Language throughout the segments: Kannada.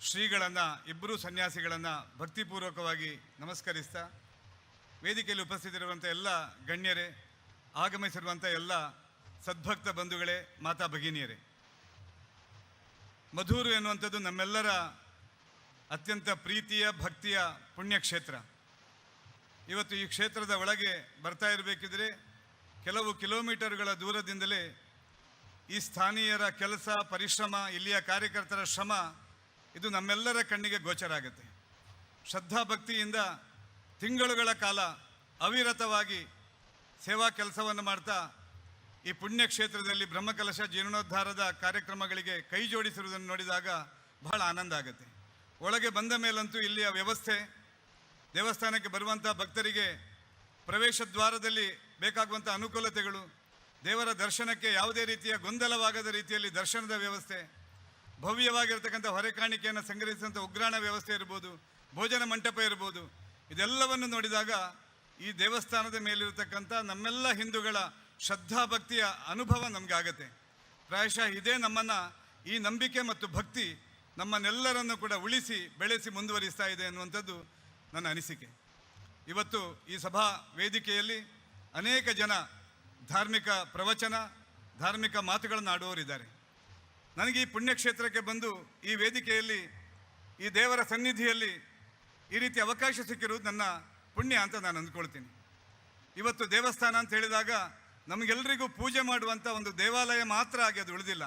ಶ್ರೀಗಳನ್ನು ಇಬ್ಬರು ಸನ್ಯಾಸಿಗಳನ್ನು ಭಕ್ತಿಪೂರ್ವಕವಾಗಿ ನಮಸ್ಕರಿಸ್ತಾ, ವೇದಿಕೆಯಲ್ಲಿ ಉಪಸ್ಥಿತಿರುವಂಥ ಎಲ್ಲ ಗಣ್ಯರೇ, ಆಗಮಿಸಿರುವಂಥ ಎಲ್ಲ ಸದ್ಭಕ್ತ ಬಂಧುಗಳೇ, ಮಾತಾ ಭಗಿನಿಯರೇ. ಮಧೂರು ಎನ್ನುವಂಥದ್ದು ನಮ್ಮೆಲ್ಲರ ಅತ್ಯಂತ ಪ್ರೀತಿಯ, ಭಕ್ತಿಯ ಪುಣ್ಯಕ್ಷೇತ್ರ. ಇವತ್ತು ಈ ಕ್ಷೇತ್ರದ ಒಳಗೆ ಬರ್ತಾ ಇರಬೇಕಿದ್ರೆ, ಕೆಲವು ಕಿಲೋಮೀಟರ್ಗಳ ದೂರದಿಂದಲೇ ಈ ಸ್ಥಾನೀಯರ ಕೆಲಸ, ಪರಿಶ್ರಮ, ಇಲ್ಲಿಯ ಕಾರ್ಯಕರ್ತರ ಶ್ರಮ, ಇದು ನಮ್ಮೆಲ್ಲರ ಕಣ್ಣಿಗೆ ಗೋಚರ ಆಗುತ್ತೆ. ಶ್ರದ್ಧಾಭಕ್ತಿಯಿಂದ ತಿಂಗಳುಗಳ ಕಾಲ ಅವಿರತವಾಗಿ ಸೇವಾ ಕೆಲಸವನ್ನು ಮಾಡ್ತಾ ಈ ಪುಣ್ಯಕ್ಷೇತ್ರದಲ್ಲಿ ಬ್ರಹ್ಮಕಲಶ ಜೀರ್ಣೋದ್ಧಾರದ ಕಾರ್ಯಕ್ರಮಗಳಿಗೆ ಕೈ ಜೋಡಿಸಿರುವುದನ್ನು ನೋಡಿದಾಗ ಬಹಳ ಆನಂದ ಆಗುತ್ತೆ. ಒಳಗೆ ಬಂದ ಮೇಲಂತೂ ಇಲ್ಲಿಯ ವ್ಯವಸ್ಥೆ, ದೇವಸ್ಥಾನಕ್ಕೆ ಬರುವಂಥ ಭಕ್ತರಿಗೆ ಪ್ರವೇಶ ದ್ವಾರದಲ್ಲಿ ಬೇಕಾಗುವಂಥ ಅನುಕೂಲತೆಗಳು ದೇವರ ದರ್ಶನಕ್ಕೆ ಯಾವುದೇ ರೀತಿಯ ಗೊಂದಲವಾಗದ ರೀತಿಯಲ್ಲಿ ದರ್ಶನದ ವ್ಯವಸ್ಥೆ, ಭವ್ಯವಾಗಿರ್ತಕ್ಕಂಥ ಹೊರೆಕಾಣಿಕೆಯನ್ನು ಸಂಗ್ರಹಿಸಿದಂಥ ಉಗ್ರಾಣ ವ್ಯವಸ್ಥೆ ಇರ್ಬೋದು, ಭೋಜನ ಮಂಟಪ ಇರ್ಬೋದು, ಇದೆಲ್ಲವನ್ನು ನೋಡಿದಾಗ ಈ ದೇವಸ್ಥಾನದ ಮೇಲಿರತಕ್ಕಂಥ ನಮ್ಮೆಲ್ಲ ಹಿಂದೂಗಳ ಶ್ರದ್ಧಾಭಕ್ತಿಯ ಅನುಭವ ನಮಗೆ ಆಗತ್ತೆ ಪ್ರಾಯಶಃ ಇದೇ ನಮ್ಮನ್ನು ಈ ನಂಬಿಕೆ ಮತ್ತು ಭಕ್ತಿ ನಮ್ಮನ್ನೆಲ್ಲರನ್ನು ಕೂಡ ಉಳಿಸಿ, ಬೆಳೆಸಿ ಮುಂದುವರಿಸ್ತಾ ಇದೆ ಅನ್ನುವಂಥದ್ದು ನನ್ನ ಅನಿಸಿಕೆ. ಇವತ್ತು ಈ ಸಭಾ ವೇದಿಕೆಯಲ್ಲಿ ಅನೇಕ ಜನ ಧಾರ್ಮಿಕ ಪ್ರವಚನ, ಧಾರ್ಮಿಕ ಮಾತುಗಳನ್ನು ಆಡುವವರಿದ್ದಾರೆ. ನನಗೆ ಈ ಪುಣ್ಯಕ್ಷೇತ್ರಕ್ಕೆ ಬಂದು ಈ ವೇದಿಕೆಯಲ್ಲಿ, ಈ ದೇವರ ಸನ್ನಿಧಿಯಲ್ಲಿ ಈ ರೀತಿ ಅವಕಾಶ ಸಿಕ್ಕಿರುವುದು ನನ್ನ ಪುಣ್ಯ ಅಂತ ನಾನು ಅಂದ್ಕೊಳ್ತೀನಿ. ಇವತ್ತು ದೇವಸ್ಥಾನ ಅಂತ ಹೇಳಿದಾಗ ನಮಗೆಲ್ಲರಿಗೂ ಪೂಜೆ ಮಾಡುವಂಥ ಒಂದು ದೇವಾಲಯ ಮಾತ್ರ ಆಗಿ ಅದು ಉಳಿದಿಲ್ಲ.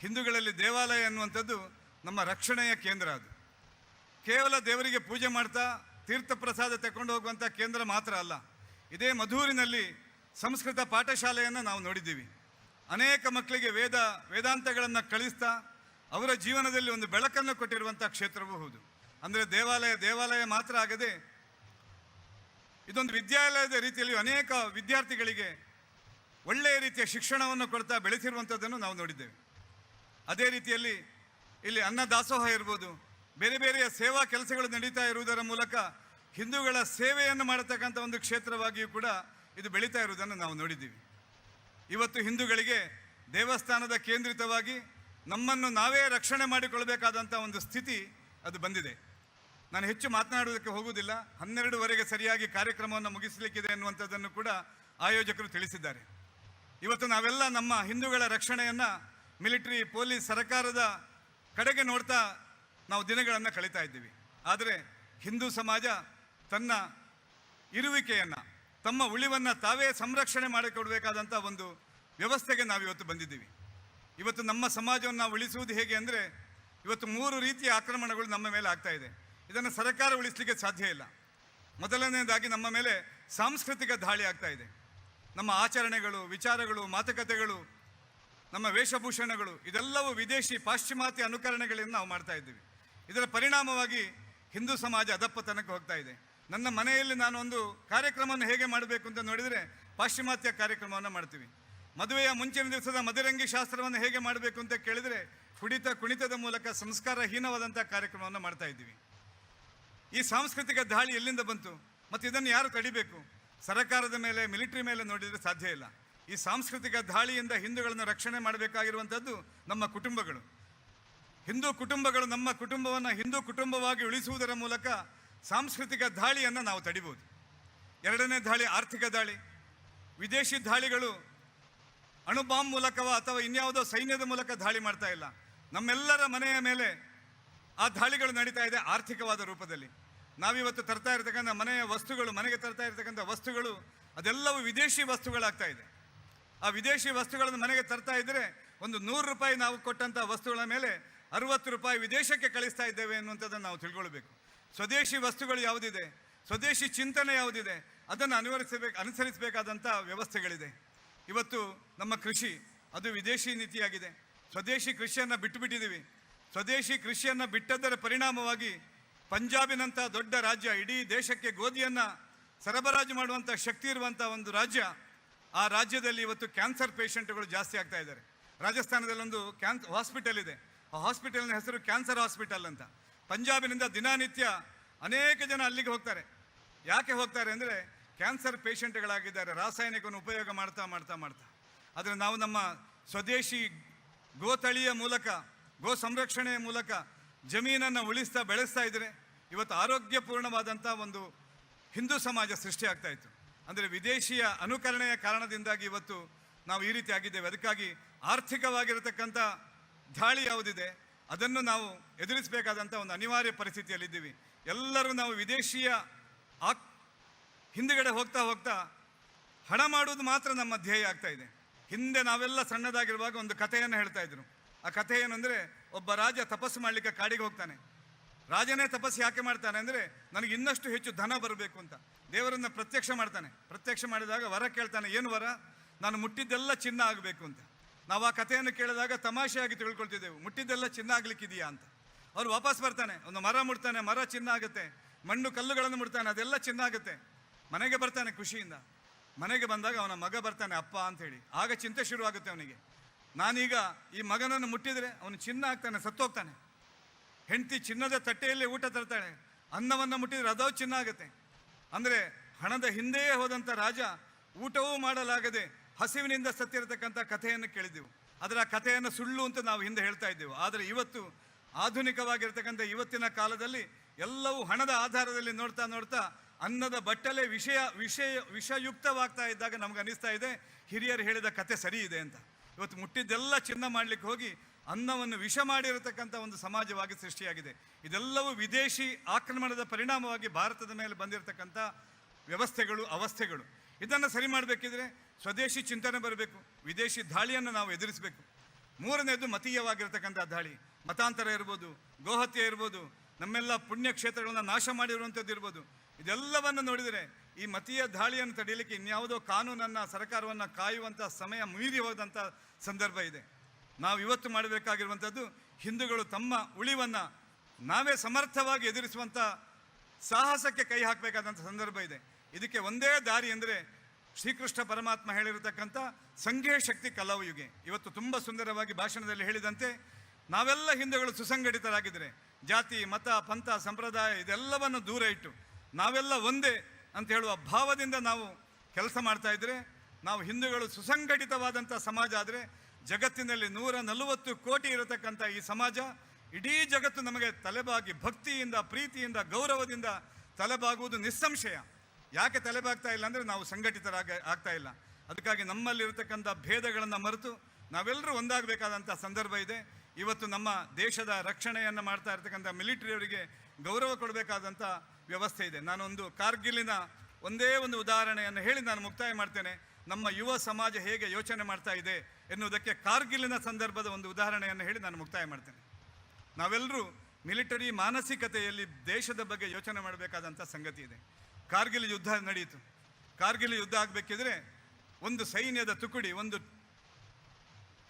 ಹಿಂದೂಗಳಲ್ಲಿ ದೇವಾಲಯ ಅನ್ನುವಂಥದ್ದು ನಮ್ಮ ರಕ್ಷಣೆಯ ಕೇಂದ್ರ ಅದು. ಕೇವಲ ದೇವರಿಗೆ ಪೂಜೆ ಮಾಡ್ತಾ ತೀರ್ಥ ಪ್ರಸಾದ ತಗೊಂಡು ಹೋಗುವಂಥ ಕೇಂದ್ರ ಮಾತ್ರ ಅಲ್ಲ. ಇದೇ ಮಧೂರಿನಲ್ಲಿ ಸಂಸ್ಕೃತ ಪಾಠಶಾಲೆಯನ್ನು ನಾವು ನೋಡಿದ್ದೀವಿ. ಅನೇಕ ಮಕ್ಕಳಿಗೆ ವೇದ, ವೇದಾಂತಗಳನ್ನು ಕಳಿಸ್ತಾ ಅವರ ಜೀವನದಲ್ಲಿ ಒಂದು ಬೆಳಕನ್ನು ಕೊಟ್ಟಿರುವಂಥ ಕ್ಷೇತ್ರವೂ ಹೌದು. ಅಂದರೆ ದೇವಾಲಯ ದೇವಾಲಯ ಮಾತ್ರ ಆಗದೆ ಇದೊಂದು ವಿದ್ಯಾಲಯದ ರೀತಿಯಲ್ಲಿ ಅನೇಕ ವಿದ್ಯಾರ್ಥಿಗಳಿಗೆ ಒಳ್ಳೆಯ ರೀತಿಯ ಶಿಕ್ಷಣವನ್ನು ಕೊಡ್ತಾ ಬೆಳೆಸಿರುವಂಥದ್ದನ್ನು ನಾವು ನೋಡಿದ್ದೇವೆ. ಅದೇ ರೀತಿಯಲ್ಲಿ ಇಲ್ಲಿ ಅನ್ನ ದಾಸೋಹ ಇರ್ಬೋದು, ಬೇರೆ ಬೇರೆಯ ಸೇವಾ ಕೆಲಸಗಳು ನಡೀತಾ ಇರುವುದರ ಮೂಲಕ ಹಿಂದೂಗಳ ಸೇವೆಯನ್ನು ಮಾಡತಕ್ಕಂಥ ಒಂದು ಕ್ಷೇತ್ರವಾಗಿಯೂ ಕೂಡ ಇದು ಬೆಳೀತಾ ಇರುವುದನ್ನು ನಾವು ನೋಡಿದ್ದೀವಿ. ಇವತ್ತು ಹಿಂದೂಗಳಿಗೆ ದೇವಸ್ಥಾನದ ಕೇಂದ್ರಿತವಾಗಿ ನಮ್ಮನ್ನು ನಾವೇ ರಕ್ಷಣೆ ಮಾಡಿಕೊಳ್ಳಬೇಕಾದಂಥ ಒಂದು ಸ್ಥಿತಿ ಅದು ಬಂದಿದೆ. ನಾನು ಹೆಚ್ಚು ಮಾತನಾಡುವುದಕ್ಕೆ ಹೋಗುವುದಿಲ್ಲ. ಹನ್ನೆರಡುವರೆಗೆ ಸರಿಯಾಗಿ ಕಾರ್ಯಕ್ರಮವನ್ನು ಮುಗಿಸಲಿಕ್ಕಿದೆ ಎನ್ನುವಂಥದ್ದನ್ನು ಕೂಡ ಆಯೋಜಕರು ತಿಳಿಸಿದ್ದಾರೆ. ಇವತ್ತು ನಾವೆಲ್ಲ ನಮ್ಮ ಹಿಂದೂಗಳ ರಕ್ಷಣೆಯನ್ನು ಮಿಲಿಟರಿ, ಪೊಲೀಸ್, ಸರ್ಕಾರದ ಕಡೆಗೆ ನೋಡ್ತಾ ನಾವು ದಿನಗಳನ್ನು ಕಳೀತಾ ಇದ್ದೀವಿ. ಆದರೆ ಹಿಂದೂ ಸಮಾಜ ತನ್ನ ಇರುವಿಕೆಯನ್ನು ತಮ್ಮ ಉಳಿವನ್ನು ತಾವೇ ಸಂರಕ್ಷಣೆ ಮಾಡಿಕೊಡಬೇಕಾದಂಥ ಒಂದು ವ್ಯವಸ್ಥೆಗೆ ನಾವು ಇವತ್ತು ಬಂದಿದ್ದೀವಿ. ಇವತ್ತು ನಮ್ಮ ಸಮಾಜವನ್ನು ನಾವು ಉಳಿಸುವುದು ಹೇಗೆ ಅಂದರೆ, ಇವತ್ತು ಮೂರು ರೀತಿಯ ಆಕ್ರಮಣಗಳು ನಮ್ಮ ಮೇಲೆ ಆಗ್ತಾ ಇದೆ. ಇದನ್ನು ಸರ್ಕಾರ ಉಳಿಸಲಿಕ್ಕೆ ಸಾಧ್ಯ ಇಲ್ಲ. ಮೊದಲನೇದಾಗಿ ನಮ್ಮ ಮೇಲೆ ಸಾಂಸ್ಕೃತಿಕ ದಾಳಿ ಆಗ್ತಾ ಇದೆ. ನಮ್ಮ ಆಚರಣೆಗಳು, ವಿಚಾರಗಳು, ಮಾತುಕತೆಗಳು, ನಮ್ಮ ವೇಷಭೂಷಣಗಳು, ಇದೆಲ್ಲವೂ ವಿದೇಶಿ ಪಾಶ್ಚಿಮಾತ್ಯ ಅನುಕರಣೆಗಳನ್ನು ನಾವು ಮಾಡ್ತಾ ಇದ್ದೀವಿ. ಇದರ ಪರಿಣಾಮವಾಗಿ ಹಿಂದೂ ಸಮಾಜ ಅಧಪ್ಪತನಕ್ಕೆ ಹೋಗ್ತಾ ಇದೆ. ನನ್ನ ಮನೆಯಲ್ಲಿ ನಾನು ಒಂದು ಕಾರ್ಯಕ್ರಮವನ್ನು ಹೇಗೆ ಮಾಡಬೇಕು ಅಂತ ನೋಡಿದರೆ ಪಾಶ್ಚಿಮಾತ್ಯ ಕಾರ್ಯಕ್ರಮವನ್ನು ಮಾಡ್ತೀವಿ. ಮದುವೆಯ ಮುಂಚಿನ ದಿವಸದ ಮದುರಂಗಿ ಶಾಸ್ತ್ರವನ್ನು ಹೇಗೆ ಮಾಡಬೇಕು ಅಂತ ಕೇಳಿದರೆ ಕುಡಿತ ಕುಣಿತದ ಮೂಲಕ ಸಂಸ್ಕಾರಹೀನವಾದಂಥ ಕಾರ್ಯಕ್ರಮವನ್ನು ಮಾಡ್ತಾ ಇದ್ದೀವಿ. ಈ ಸಾಂಸ್ಕೃತಿಕ ದಾಳಿ ಎಲ್ಲಿಂದ ಬಂತು ಮತ್ತು ಇದನ್ನು ಯಾರು ತಡಿಬೇಕು? ಸರ್ಕಾರದ ಮೇಲೆ, ಮಿಲಿಟರಿ ಮೇಲೆ ನೋಡಿದರೆ ಸಾಧ್ಯ ಇಲ್ಲ. ಈ ಸಾಂಸ್ಕೃತಿಕ ದಾಳಿಯಿಂದ ಹಿಂದೂಗಳನ್ನು ರಕ್ಷಣೆ ಮಾಡಬೇಕಾಗಿರುವಂಥದ್ದು ನಮ್ಮ ಕುಟುಂಬಗಳು. ಹಿಂದೂ ಕುಟುಂಬಗಳು ನಮ್ಮ ಕುಟುಂಬವನ್ನು ಹಿಂದೂ ಕುಟುಂಬವಾಗಿ ಉಳಿಸುವುದರ ಮೂಲಕ ಸಾಂಸ್ಕೃತಿಕ ದಾಳಿಯನ್ನು ನಾವು ತಡಿಬೋದು. ಎರಡನೇ ದಾಳಿ ಆರ್ಥಿಕ ದಾಳಿ. ವಿದೇಶಿ ದಾಳಿಗಳು ಅಣುಬಾಂಬ್ ಮೂಲಕವ ಅಥವಾ ಇನ್ಯಾವುದೋ ಸೈನ್ಯದ ಮೂಲಕ ದಾಳಿ ಮಾಡ್ತಾ ಇಲ್ಲ. ನಮ್ಮೆಲ್ಲರ ಮನೆಯ ಮೇಲೆ ಆ ದಾಳಿಗಳು ನಡೀತಾ ಇದೆ ಆರ್ಥಿಕವಾದ ರೂಪದಲ್ಲಿ. ನಾವಿವತ್ತು ತರ್ತಾ ಇರ್ತಕ್ಕಂಥ ಮನೆಯ ವಸ್ತುಗಳು, ಮನೆಗೆ ತರ್ತಾ ಇರ್ತಕ್ಕಂಥ ವಸ್ತುಗಳು, ಅದೆಲ್ಲವೂ ವಿದೇಶಿ ವಸ್ತುಗಳಾಗ್ತಾ ಇದೆ. ಆ ವಿದೇಶಿ ವಸ್ತುಗಳನ್ನು ಮನೆಗೆ ತರ್ತಾ ಇದ್ದರೆ ಒಂದು ನೂರು ರೂಪಾಯಿ ನಾವು ಕೊಟ್ಟಂಥ ವಸ್ತುಗಳ ಮೇಲೆ ಅರುವತ್ತು ರೂಪಾಯಿ ವಿದೇಶಕ್ಕೆ ಕಳಿಸ್ತಾ ಇದ್ದೇವೆ ಅನ್ನುವಂಥದ್ದನ್ನು ನಾವು ತಿಳ್ಕೊಳ್ಬೇಕು. ಸ್ವದೇಶಿ ವಸ್ತುಗಳು ಯಾವುದಿದೆ? ಸ್ವದೇಶಿ ಚಿಂತನೆ ಯಾವುದಿದೆ? ಅದನ್ನು ಅನುವರಿಸಬೇಕು, ಅನುಸರಿಸಬೇಕಾದಂಥ ವ್ಯವಸ್ಥೆಗಳಿದೆ. ಇವತ್ತು ನಮ್ಮ ಕೃಷಿ, ಅದು ವಿದೇಶಿ ನೀತಿಯಾಗಿದೆ. ಸ್ವದೇಶಿ ಕೃಷಿಯನ್ನು ಬಿಟ್ಟು ಬಿಟ್ಟಿದ್ದೀವಿ ಸ್ವದೇಶಿ ಕೃಷಿಯನ್ನು ಬಿಟ್ಟದ್ದರ ಪರಿಣಾಮವಾಗಿ ಪಂಜಾಬಿನಂಥ ದೊಡ್ಡ ರಾಜ್ಯ, ಇಡೀ ದೇಶಕ್ಕೆ ಗೋಧಿಯನ್ನು ಸರಬರಾಜು ಮಾಡುವಂಥ ಶಕ್ತಿ ಇರುವಂಥ ಒಂದು ರಾಜ್ಯ, ಆ ರಾಜ್ಯದಲ್ಲಿ ಇವತ್ತು ಕ್ಯಾನ್ಸರ್ ಪೇಷಂಟ್ಗಳು ಜಾಸ್ತಿ ಆಗ್ತಾ ಇದ್ದಾರೆ. ರಾಜಸ್ಥಾನದಲ್ಲೊಂದು ಕ್ಯಾನ್, ಹಾಸ್ಪಿಟಲ್ ಇದೆ. ಆ ಹಾಸ್ಪಿಟಲ್ನ ಹೆಸರು ಕ್ಯಾನ್ಸರ್ ಹಾಸ್ಪಿಟಲ್ ಅಂತ. ಪಂಜಾಬಿನಿಂದ ದಿನನಿತ್ಯ ಅನೇಕ ಜನ ಅಲ್ಲಿಗೆ ಹೋಗ್ತಾರೆ. ಯಾಕೆ ಹೋಗ್ತಾರೆ ಅಂದರೆ ಕ್ಯಾನ್ಸರ್ ಪೇಷಂಟ್ಗಳಾಗಿದ್ದಾರೆ, ರಾಸಾಯನಿಕವನ್ನು ಉಪಯೋಗ ಮಾಡ್ತಾ ಮಾಡ್ತಾ ಮಾಡ್ತಾ. ಆದರೆ ನಾವು ನಮ್ಮ ಸ್ವದೇಶಿ ಗೋತಳಿಯ ಮೂಲಕ, ಗೋ ಸಂರಕ್ಷಣೆಯ ಮೂಲಕ ಜಮೀನನ್ನು ಉಳಿಸ್ತಾ ಬೆಳೆಸ್ತಾ ಇದ್ದರೆ ಇವತ್ತು ಆರೋಗ್ಯಪೂರ್ಣವಾದಂಥ ಒಂದು ಹಿಂದೂ ಸಮಾಜ ಸೃಷ್ಟಿಯಾಗ್ತಾ ಇತ್ತು. ಅಂದರೆ ವಿದೇಶಿಯ ಅನುಕರಣೆಯ ಕಾರಣದಿಂದಾಗಿ ಇವತ್ತು ನಾವು ಈ ರೀತಿ ಆಗಿದ್ದೇವೆ. ಅದಕ್ಕಾಗಿ ಆರ್ಥಿಕವಾಗಿರತಕ್ಕಂಥ ದಾಳಿ ಯಾವುದಿದೆ, ಅದನ್ನು ನಾವು ಎದುರಿಸಬೇಕಾದಂಥ ಒಂದು ಅನಿವಾರ್ಯ ಪರಿಸ್ಥಿತಿಯಲ್ಲಿದ್ದೀವಿ. ಎಲ್ಲರೂ ನಾವು ವಿದೇಶಿಯ ಆಕ್, ಹಿಂದುಗಡೆ ಹೋಗ್ತಾ ಹೋಗ್ತಾ ಹಣ ಮಾಡುವುದು ಮಾತ್ರ ನಮ್ಮ ಧ್ಯೇಯ ಆಗ್ತಾ ಇದೆ. ಹಿಂದೆ ನಾವೆಲ್ಲ ಸಣ್ಣದಾಗಿರುವಾಗ ಒಂದು ಕಥೆಯನ್ನು ಹೇಳ್ತಾ ಇದ್ರು. ಆ ಕಥೆ ಏನಂದರೆ ಒಬ್ಬ ರಾಜ ತಪಸ್ಸು ಮಾಡಲಿಕ್ಕೆ ಕಾಡಿಗೆ ಹೋಗ್ತಾನೆ. ರಾಜನೇ ತಪಸ್ಸು ಯಾಕೆ ಮಾಡ್ತಾನೆ ಅಂದರೆ, ನನಗೆ ಇನ್ನಷ್ಟು ಹೆಚ್ಚು ಧನ ಬರಬೇಕು ಅಂತ. ದೇವರನ್ನು ಪ್ರತ್ಯಕ್ಷ ಮಾಡ್ತಾನೆ. ಪ್ರತ್ಯಕ್ಷ ಮಾಡಿದಾಗ ವರ ಕೇಳ್ತಾನೆ, ಏನು ವರ? ನಾನು ಮುಟ್ಟಿದ್ದೆಲ್ಲ ಚಿನ್ನ ಆಗಬೇಕು ಅಂತ. ನಾವು ಆ ಕಥೆಯನ್ನು ಕೇಳಿದಾಗ ತಮಾಷೆಯಾಗಿ ತಿಳ್ಕೊಳ್ತಿದ್ದೆವು. ಮುಟ್ಟಿದ್ದೆಲ್ಲ ಚಿನ್ನ ಆಗ್ಲಿಕ್ಕಿದೆಯಾ ಅಂತ. ಅವ್ರು ವಾಪಸ್ ಬರ್ತಾನೆ. ಒಂದು ಮರ ಮುಡ್ತಾನೆ ಮರ ಚಿನ್ನ ಆಗುತ್ತೆ ಮಣ್ಣು ಕಲ್ಲುಗಳನ್ನು ಮುಡ್ತಾನೆ ಅದೆಲ್ಲ ಚಿನ್ನ ಆಗುತ್ತೆ ಮನೆಗೆ ಬರ್ತಾನೆ ಖುಷಿಯಿಂದ. ಮನೆಗೆ ಬಂದಾಗ ಅವನ ಮಗ ಬರ್ತಾನೆ, ಅಪ್ಪ ಅಂತ ಹೇಳಿ. ಆಗ ಚಿಂತೆ ಶುರುವಾಗುತ್ತೆ ಅವನಿಗೆ. ನಾನೀಗ ಈ ಮಗನನ್ನು ಮುಟ್ಟಿದರೆ ಅವನು ಚಿನ್ನ ಆಗ್ತಾನೆ, ಸತ್ತೋಗ್ತಾನೆ. ಹೆಂಡತಿ ಚಿನ್ನದ ತಟ್ಟೆಯಲ್ಲಿ ಊಟ ತರ್ತಾಳೆ. ಅನ್ನವನ್ನು ಮುಟ್ಟಿದರೆ ಅದೋ ಚಿನ್ನ ಆಗುತ್ತೆ. ಅಂದರೆ ಹಣದ ಹಿಂದೆಯೇ ಹೋದಂಥ ರಾಜ ಊಟವೂ ಮಾಡಲಾಗದೆ ಹಸಿವಿನಿಂದ ಸತ್ತಿರತಕ್ಕಂಥ ಕಥೆಯನ್ನು ಕೇಳಿದ್ದೆವು. ಅದರ ಕಥೆಯನ್ನು ಸುಳ್ಳು ಅಂತ ನಾವು ಹಿಂದೆ ಹೇಳ್ತಾ ಇದ್ದೆವು. ಆದರೆ ಇವತ್ತು ಆಧುನಿಕವಾಗಿರ್ತಕ್ಕಂಥ ಇವತ್ತಿನ ಕಾಲದಲ್ಲಿ ಎಲ್ಲವೂ ಹಣದ ಆಧಾರದಲ್ಲಿ ನೋಡ್ತಾ ನೋಡ್ತಾ ಅನ್ನದ ಬಟ್ಟಲೆ ವಿಷಯ ವಿಷಯ, ವಿಷಯುಕ್ತವಾಗ್ತಾ ಇದ್ದಾಗ ನಮ್ಗೆ ಅನಿಸ್ತಾ ಇದೆ, ಹಿರಿಯರು ಹೇಳಿದ ಕತೆ ಸರಿ ಇದೆ ಅಂತ. ಇವತ್ತು ಮುಟ್ಟಿದ್ದೆಲ್ಲ ಚಿನ್ನ ಮಾಡಲಿಕ್ಕೆ ಹೋಗಿ ಅನ್ನವನ್ನು ವಿಷ ಮಾಡಿರತಕ್ಕಂಥ ಒಂದು ಸಮಾಜವಾಗಿ ಸೃಷ್ಟಿಯಾಗಿದೆ. ಇದೆಲ್ಲವೂ ವಿದೇಶಿ ಆಕ್ರಮಣದ ಪರಿಣಾಮವಾಗಿ ಭಾರತದ ಮೇಲೆ ಬಂದಿರತಕ್ಕಂಥ ವ್ಯವಸ್ಥೆಗಳು, ಅವಸ್ಥೆಗಳು. ಇದನ್ನು ಸರಿ ಮಾಡಬೇಕಿದ್ರೆ ಸ್ವದೇಶಿ ಚಿಂತನೆ ಬರಬೇಕು, ವಿದೇಶಿ ದಾಳಿಯನ್ನು ನಾವು ಎದುರಿಸಬೇಕು. ಮೂರನೇದು ಮತೀಯವಾಗಿರ್ತಕ್ಕಂಥ ದಾಳಿ. ಮತಾಂತರ ಇರ್ಬೋದು, ಗೋಹತ್ಯೆ ಇರ್ಬೋದು, ನಮ್ಮೆಲ್ಲ ಪುಣ್ಯ ಕ್ಷೇತ್ರಗಳನ್ನ ನಾಶ ಮಾಡಿರುವಂಥದ್ದು ಇರ್ಬೋದು. ಇದೆಲ್ಲವನ್ನು ನೋಡಿದರೆ ಈ ಮತೀಯ ದಾಳಿಯನ್ನು ತಡೆಯಲಿಕ್ಕೆ ಇನ್ಯಾವುದೋ ಕಾನೂನನ್ನು, ಸರ್ಕಾರವನ್ನು ಕಾಯುವಂಥ ಸಮಯ ಮೀರಿ ಹೋದಂಥ ಸಂದರ್ಭ ಇದೆ. ನಾವು ಇವತ್ತು ಮಾಡಬೇಕಾಗಿರುವಂಥದ್ದು ಹಿಂದೂಗಳು ತಮ್ಮ ಉಳಿವನ್ನು ನಾವೇ ಸಮರ್ಥವಾಗಿ ಎದುರಿಸುವಂಥ ಸಾಹಸಕ್ಕೆ ಕೈ ಹಾಕಬೇಕಾದಂಥ ಸಂದರ್ಭ ಇದೆ. ಇದಕ್ಕೆ ಒಂದೇ ದಾರಿ ಅಂದರೆ ಶ್ರೀಕೃಷ್ಣ ಪರಮಾತ್ಮ ಹೇಳಿರತಕ್ಕಂಥ ಸಂಘೇ ಶಕ್ತಿ ಕಲಾವಯುಗೆ ಇವತ್ತು ತುಂಬ ಸುಂದರವಾಗಿ ಭಾಷಣದಲ್ಲಿ ಹೇಳಿದಂತೆ ನಾವೆಲ್ಲ ಹಿಂದೂಗಳು ಸುಸಂಘಟಿತರಾಗಿದ್ದರೆ ಜಾತಿ, ಮತ, ಪಂಥ, ಸಂಪ್ರದಾಯ ಇದೆಲ್ಲವನ್ನು ದೂರ ಇಟ್ಟು ನಾವೆಲ್ಲ ಒಂದೇ ಅಂತ ಹೇಳುವ ಭಾವದಿಂದ ನಾವು ಕೆಲಸ ಮಾಡ್ತಾ ಇದ್ದರೆ ನಾವು ಹಿಂದೂಗಳು ಸುಸಂಘಟಿತವಾದಂಥ ಸಮಾಜ ಆದರೆ ಜಗತ್ತಿನಲ್ಲಿ ನೂರ ನಲವತ್ತು ಕೋಟಿ ಇರತಕ್ಕಂಥ ಈ ಸಮಾಜ ಇಡೀ ಜಗತ್ತು ನಮಗೆ ತಲೆಬಾಗಿ ಭಕ್ತಿಯಿಂದ, ಪ್ರೀತಿಯಿಂದ, ಗೌರವದಿಂದ ತಲೆಬಾಗುವುದು ನಿಸ್ಸಂಶಯ. ಯಾಕೆ ತಲೆಬಾಗ್ತಾ ಇಲ್ಲ ಅಂದರೆ ನಾವು ಸಂಘಟಿತರಾಗ ಆಗ್ತಾ ಇಲ್ಲ. ಅದಕ್ಕಾಗಿ ನಮ್ಮಲ್ಲಿರತಕ್ಕಂಥ ಭೇದಗಳನ್ನು ಮರೆತು ನಾವೆಲ್ಲರೂ ಒಂದಾಗಬೇಕಾದಂಥ ಸಂದರ್ಭ ಇದೆ. ಇವತ್ತು ನಮ್ಮ ದೇಶದ ರಕ್ಷಣೆಯನ್ನು ಮಾಡ್ತಾ ಇರ್ತಕ್ಕಂಥ ಮಿಲಿಟರಿಯವರಿಗೆ ಗೌರವ ಕೊಡಬೇಕಾದಂಥ ವ್ಯವಸ್ಥೆ ಇದೆ. ನಾನೊಂದು ಕಾರ್ಗಿಲಿನ ಒಂದೇ ಒಂದು ಉದಾಹರಣೆಯನ್ನು ಹೇಳಿ ನಾನು ಮುಕ್ತಾಯ ಮಾಡ್ತೇನೆ. ನಮ್ಮ ಯುವ ಸಮಾಜ ಹೇಗೆ ಯೋಚನೆ ಮಾಡ್ತಾ ಇದೆ ಎನ್ನುವುದಕ್ಕೆ ಕಾರ್ಗಿಲಿನ ಸಂದರ್ಭದ ಒಂದು ಉದಾಹರಣೆಯನ್ನು ಹೇಳಿ ನಾನು ಮುಕ್ತಾಯ ಮಾಡ್ತೇನೆ. ನಾವೆಲ್ಲರೂ ಮಿಲಿಟರಿ ಮಾನಸಿಕತೆಯಲ್ಲಿ ದೇಶದ ಬಗ್ಗೆ ಯೋಚನೆ ಮಾಡಬೇಕಾದಂಥ ಸಂಗತಿ ಇದೆ. ಕಾರ್ಗಿಲ್ ಯುದ್ಧ ನಡೆಯಿತು ಕಾರ್ಗಿಲ್ ಯುದ್ಧ ಆಗಬೇಕಿದ್ರೆ ಒಂದು ಸೈನ್ಯದ ತುಕುಡಿ, ಒಂದು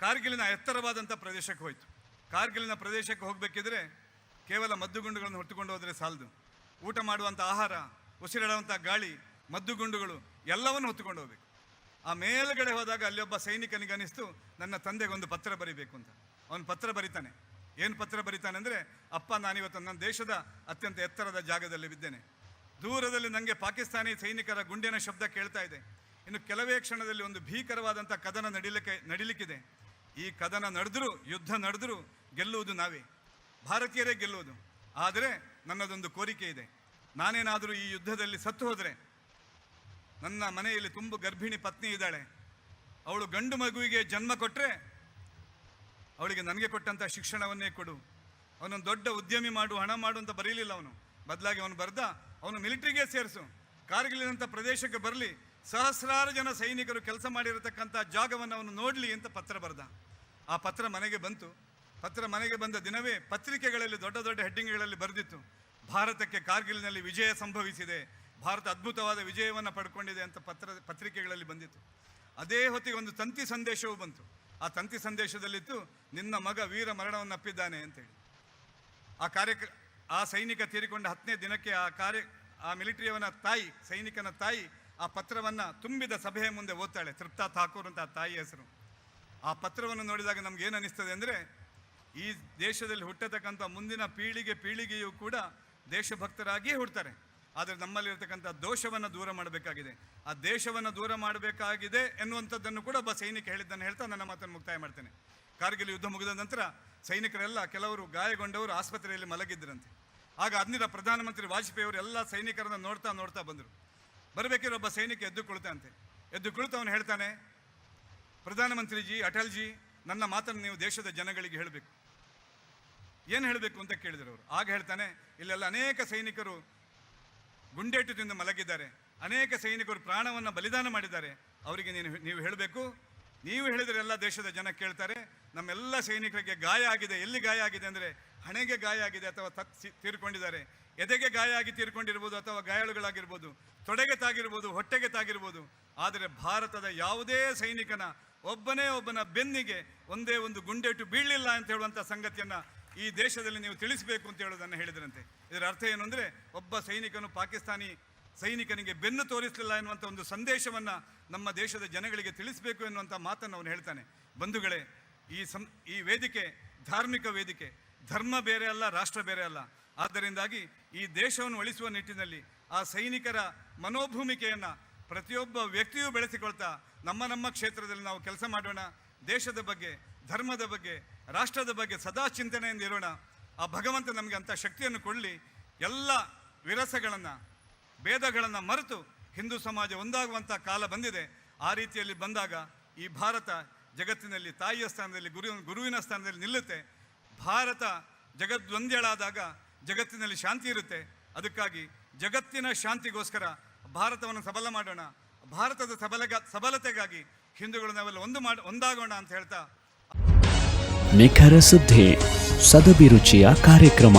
ಕಾರ್ಗಿಲಿನ ಎತ್ತರವಾದಂಥ ಪ್ರದೇಶಕ್ಕೆ ಹೋಯಿತು. ಕಾರ್ಗಿಲಿನ ಪ್ರದೇಶಕ್ಕೆ ಹೋಗಬೇಕಿದ್ರೆ ಕೇವಲ ಮದ್ದುಗುಂಡುಗಳನ್ನು ಹೊಟ್ಟುಕೊಂಡು ಹೋದರೆ ಸಾಲದು. ಊಟ ಮಾಡುವಂಥ ಆಹಾರ ಉಸಿರಾಡುವಂಥ ಗಾಳಿ, ಮದ್ದುಗುಂಡುಗಳು ಎಲ್ಲವನ್ನು ಹೊತ್ತುಕೊಂಡು ಹೋಗಬೇಕು. ಆ ಮೇಲುಗಡೆ ಹೋದಾಗ ಅಲ್ಲಿ ಸೈನಿಕನಿಗೆ ಅನಿಸ್ತು, ನನ್ನ ತಂದೆಗೆ ಒಂದು ಪತ್ರ ಬರೀಬೇಕು ಅಂತ. ಅವನು ಪತ್ರ ಬರಿತಾನೆ. ಏನು ಪತ್ರ ಬರಿತಾನೆ ಅಂದರೆ, ಅಪ್ಪ, ನಾನಿವತ್ತು ನನ್ನ ದೇಶದ ಅತ್ಯಂತ ಎತ್ತರದ ಜಾಗದಲ್ಲಿ ಬಿದ್ದೇನೆ. ದೂರದಲ್ಲಿ ನನಗೆ ಪಾಕಿಸ್ತಾನಿ ಸೈನಿಕರ ಗುಂಡಿನ ಶಬ್ದ ಕೇಳ್ತಾ ಇದೆ. ಇನ್ನು ಕೆಲವೇ ಕ್ಷಣದಲ್ಲಿ ಒಂದು ಭೀಕರವಾದಂಥ ಕದನ ನಡಿಲಿಕ್ಕೆ, ನಡಿಲಿಕ್ಕಿದೆ. ಈ ಕದನ ನಡೆದರೂ, ಯುದ್ಧ ನಡೆದರೂ ಗೆಲ್ಲುವುದು ನಾವೇ. ಭಾರತೀಯರೇ ಗೆಲ್ಲುವುದು. ಆದರೆ ನನ್ನದೊಂದು ಕೋರಿಕೆ ಇದೆ. ನಾನೇನಾದರೂ ಈ ಯುದ್ಧದಲ್ಲಿ ಸತ್ತು ಹೋದರೆ ನನ್ನ ಮನೆಯಲ್ಲಿ ತುಂಬ ಗರ್ಭಿಣಿ ಪತ್ನಿ ಇದ್ದಾಳೆ. ಅವಳು ಗಂಡು ಮಗುವಿಗೆ ಜನ್ಮ ಕೊಟ್ಟರೆ ಅವಳಿಗೆ ನನಗೆ ಕೊಟ್ಟಂಥ ಶಿಕ್ಷಣವನ್ನೇ ಕೊಡು. ಅವನೊಂದು ದೊಡ್ಡ ಉದ್ಯಮಿ ಮಾಡು, ಹಣ ಮಾಡು ಅಂತ ಬರೀಲಿಲ್ಲ ಅವನು. ಬದಲಾಗಿ ಅವನು ಬರ್ದ ಅವನು ಮಿಲಿಟರಿಗೆ ಸೇರಿಸು. ಕಾರ್ಗಿಲಿನಂಥ ಪ್ರದೇಶಕ್ಕೆ ಬರಲಿ. ಸಹಸ್ರಾರು ಜನ ಸೈನಿಕರು ಕೆಲಸ ಮಾಡಿರತಕ್ಕಂಥ ಜಾಗವನ್ನು ಅವನು ನೋಡಲಿ ಅಂತ ಪತ್ರ ಬರೆದ. ಆ ಪತ್ರ ಮನೆಗೆ ಬಂತು. ಪತ್ರ ಮನೆಗೆ ಬಂದ ದಿನವೇ ಪತ್ರಿಕೆಗಳಲ್ಲಿ ದೊಡ್ಡ ದೊಡ್ಡ ಹೆಡ್ಡಿಂಗ್ಗಳಲ್ಲಿ ಬರೆದಿತ್ತು. ಭಾರತಕ್ಕೆ ಕಾರ್ಗಿಲ್ನಲ್ಲಿ ವಿಜಯ ಸಂಭವಿಸಿದೆ. ಭಾರತ ಅದ್ಭುತವಾದ ವಿಜಯವನ್ನು ಪಡ್ಕೊಂಡಿದೆ ಅಂತ ಪತ್ರ, ಪತ್ರಿಕೆಗಳಲ್ಲಿ ಬಂದಿತ್ತು. ಅದೇ ಹೊತ್ತಿಗೆ ಒಂದು ತಂತಿ ಸಂದೇಶವೂ ಬಂತು. ಆ ತಂತಿ ಸಂದೇಶದಲ್ಲಿತ್ತು, ನಿನ್ನ ಮಗ ವೀರ ಮರಣವನ್ನು ಅಪ್ಪಿದ್ದಾನೆ ಅಂತೇಳಿ. ಆ ಕಾರ್ಯಕ ಆ ಸೈನಿಕ ತೀರಿಕೊಂಡ ಹತ್ತನೇ ದಿನಕ್ಕೆ ಆ ಕಾರ್ಯ, ಆ ಮಿಲಿಟರಿಯವನ ತಾಯಿ, ಸೈನಿಕನ ತಾಯಿ ಆ ಪತ್ರವನ್ನು ತುಂಬಿದ ಸಭೆಯ ಮುಂದೆ ಓದ್ತಾಳೆ, ತೃಪ್ತಾ ಥಾಕೂರ್ ಅಂತ ಆ ತಾಯಿ ಹೆಸರು. ಆ ಪತ್ರವನ್ನು ನೋಡಿದಾಗ ನಮ್ಗೆ ಏನು ಅನಿಸ್ತದೆ ಅಂದರೆ, ಈ ದೇಶದಲ್ಲಿ ಹುಟ್ಟತಕ್ಕಂಥ ಮುಂದಿನ ಪೀಳಿಗೆ ಪೀಳಿಗೆಯೂ ಕೂಡ ದೇಶಭಕ್ತರಾಗಿಯೇ ಹುಡ್ತಾರೆ ಆದರೆ ನಮ್ಮಲ್ಲಿರ್ತಕ್ಕಂಥ ದೋಷವನ್ನು ದೂರ ಮಾಡಬೇಕಾಗಿದೆ. ಆ ದೇಶವನ್ನು ದೂರ ಮಾಡಬೇಕಾಗಿದೆ ಎನ್ನುವಂಥದ್ದನ್ನು ಕೂಡ ಒಬ್ಬ ಸೈನಿಕ ಹೇಳಿದ್ದನ್ನು ಹೇಳ್ತಾ ನನ್ನ ಮಾತನ್ನು ಮುಕ್ತಾಯ ಮಾಡ್ತೇನೆ. ಕಾರ್ಗಿಲ್ ಯುದ್ಧ ಮುಗಿದ ನಂತರ ಸೈನಿಕರೆಲ್ಲ ಕೆಲವರು ಗಾಯಗೊಂಡವರು ಆಸ್ಪತ್ರೆಯಲ್ಲಿ ಮಲಗಿದ್ದರಂತೆ ಆಗ ಅಂದಿನ ಪ್ರಧಾನಮಂತ್ರಿ ವಾಜಪೇಯಿ ಅವರು ಎಲ್ಲ ಸೈನಿಕರನ್ನ ನೋಡ್ತಾ ನೋಡ್ತಾ ಬಂದರು. ಬರಬೇಕಿರೋ ಒಬ್ಬ ಸೈನಿಕ ಎದ್ದು ಕುಳಿತಂತೆ. ಎದ್ದು ಕುಳಿತು ಅವನು ಹೇಳ್ತಾನೆ, ಪ್ರಧಾನಮಂತ್ರಿಜಿ, ಅಟಲ್ಜಿ, ನನ್ನ ಮಾತನ್ನು ನೀವು ದೇಶದ ಜನಗಳಿಗೆ ಹೇಳಬೇಕು. ಏನು ಹೇಳಬೇಕು ಅಂತ ಕೇಳಿದರು ಅವರು. ಆಗ ಹೇಳ್ತಾನೆ, ಇಲ್ಲೆಲ್ಲ ಅನೇಕ ಸೈನಿಕರು ಗುಂಡೇಟು ತಿಂದು ಮಲಗಿದ್ದಾರೆ. ಅನೇಕ ಸೈನಿಕರು ಪ್ರಾಣವನ್ನು ಬಲಿದಾನ ಮಾಡಿದ್ದಾರೆ. ಅವರಿಗೆ ನೀನು ನೀವು ಹೇಳಬೇಕು ನೀವು ಹೇಳಿದರೆ ಎಲ್ಲ ದೇಶದ ಜನ ಕೇಳ್ತಾರೆ, ನಮ್ಮೆಲ್ಲ ಸೈನಿಕರಿಗೆ ಗಾಯ ಆಗಿದೆ, ಎಲ್ಲಿ ಗಾಯ ಆಗಿದೆ ಅಂದರೆ ಹಣೆಗೆ ಗಾಯ ಆಗಿದೆ ಅಥವಾ ಸಿ- ತೀರ್ಕೊಂಡಿದ್ದಾರೆ. ಎದೆಗೆ ಗಾಯ ಆಗಿ ತೀರ್ಕೊಂಡಿರ್ಬೋದು ಅಥವಾ ಗಾಯಾಳುಗಳಾಗಿರ್ಬೋದು, ತೊಡೆಗೆ ತಾಗಿರ್ಬೋದು, ಹೊಟ್ಟೆಗೆ ತಾಗಿರ್ಬೋದು, ಆದರೆ ಭಾರತದ ಯಾವುದೇ ಸೈನಿಕನ ಒಬ್ಬನೇ ಒಬ್ಬನ ಬೆನ್ನಿಗೆ ಒಂದೇ ಒಂದು ಗುಂಡೇಟು ಬೀಳಲಿಲ್ಲ ಅಂತ ಹೇಳುವಂಥ ಸಂಗತಿಯನ್ನು ಈ ದೇಶದಲ್ಲಿ ನೀವು ತಿಳಿಸಬೇಕು ಅಂತ ಹೇಳೋದನ್ನು ಹೇಳಿದ್ರಂತೆ. ಇದರ ಅರ್ಥ ಏನು ಅಂದರೆ, ಒಬ್ಬ ಸೈನಿಕನು ಪಾಕಿಸ್ತಾನಿ ಸೈನಿಕನಿಗೆ ಬೆನ್ನು ತೋರಿಸಲಿಲ್ಲ ಎನ್ನುವಂಥ ಒಂದು ಸಂದೇಶವನ್ನು ನಮ್ಮ ದೇಶದ ಜನಗಳಿಗೆ ತಿಳಿಸಬೇಕು ಎನ್ನುವಂಥ ಮಾತನ್ನು ಅವನು ಹೇಳ್ತಾನೆ. ಬಂಧುಗಳೇ, ಈ ಸಂ, ಈ ವೇದಿಕೆ ಧಾರ್ಮಿಕ ವೇದಿಕೆ. ಧರ್ಮ ಬೇರೆ ಅಲ್ಲ, ರಾಷ್ಟ್ರ ಬೇರೆ ಅಲ್ಲ. ಆದ್ದರಿಂದಾಗಿ ಈ ದೇಶವನ್ನು ಉಳಿಸುವ ನಿಟ್ಟಿನಲ್ಲಿ ಆ ಸೈನಿಕರ ಮನೋಭೂಮಿಕೆಯನ್ನು ಪ್ರತಿಯೊಬ್ಬ ವ್ಯಕ್ತಿಯೂ ಬೆಳೆಸಿಕೊಳ್ತಾ ನಮ್ಮ ನಮ್ಮ ಕ್ಷೇತ್ರದಲ್ಲಿ ನಾವು ಕೆಲಸ ಮಾಡೋಣ. ದೇಶದ ಬಗ್ಗೆ, ಧರ್ಮದ ಬಗ್ಗೆ, ರಾಷ್ಟ್ರದ ಬಗ್ಗೆ ಸದಾ ಚಿಂತನೆಯಿಂದ ಇರೋಣ. ಆ ಭಗವಂತ ನಮಗೆ ಅಂಥ ಶಕ್ತಿಯನ್ನು ಕೊಡಲಿ. ಎಲ್ಲ ವಿರಸಗಳನ್ನು ಭೇದಗಳನ್ನು ಮರೆತು ಹಿಂದೂ ಸಮಾಜ ಒಂದಾಗುವಂಥ ಕಾಲ ಬಂದಿದೆ. ಆ ರೀತಿಯಲ್ಲಿ ಬಂದಾಗ ಈ ಭಾರತ ಜಗತ್ತಿನಲ್ಲಿ ತಾಯಿಯ ಸ್ಥಾನದಲ್ಲಿ ಗುರು, ಗುರುವಿನ ಸ್ಥಾನದಲ್ಲಿ ನಿಲ್ಲುತ್ತೆ. ಭಾರತ ಜಗದ್ವಂದ್ಯಳಾದಾಗ ಜಗತ್ತಿನಲ್ಲಿ ಶಾಂತಿ ಇರುತ್ತೆ. ಅದಕ್ಕಾಗಿ ಜಗತ್ತಿನ ಶಾಂತಿಗೋಸ್ಕರ ಭಾರತವನ್ನು ಸಬಲ ಮಾಡೋಣ. ಭಾರತದ ಸಬಲಗ, ಸಬಲತೆಗಾಗಿ ಹಿಂದೂಗಳು ನಾವೆಲ್ಲ ಒಂದು ಮಾಡಿ, ಒಂದಾಗೋಣ ಅಂತ ಹೇಳ್ತಾ. ನಿಖರ ಸುದ್ದಿ, ಸದಭಿರುಚಿಯ ಕಾರ್ಯಕ್ರಮ.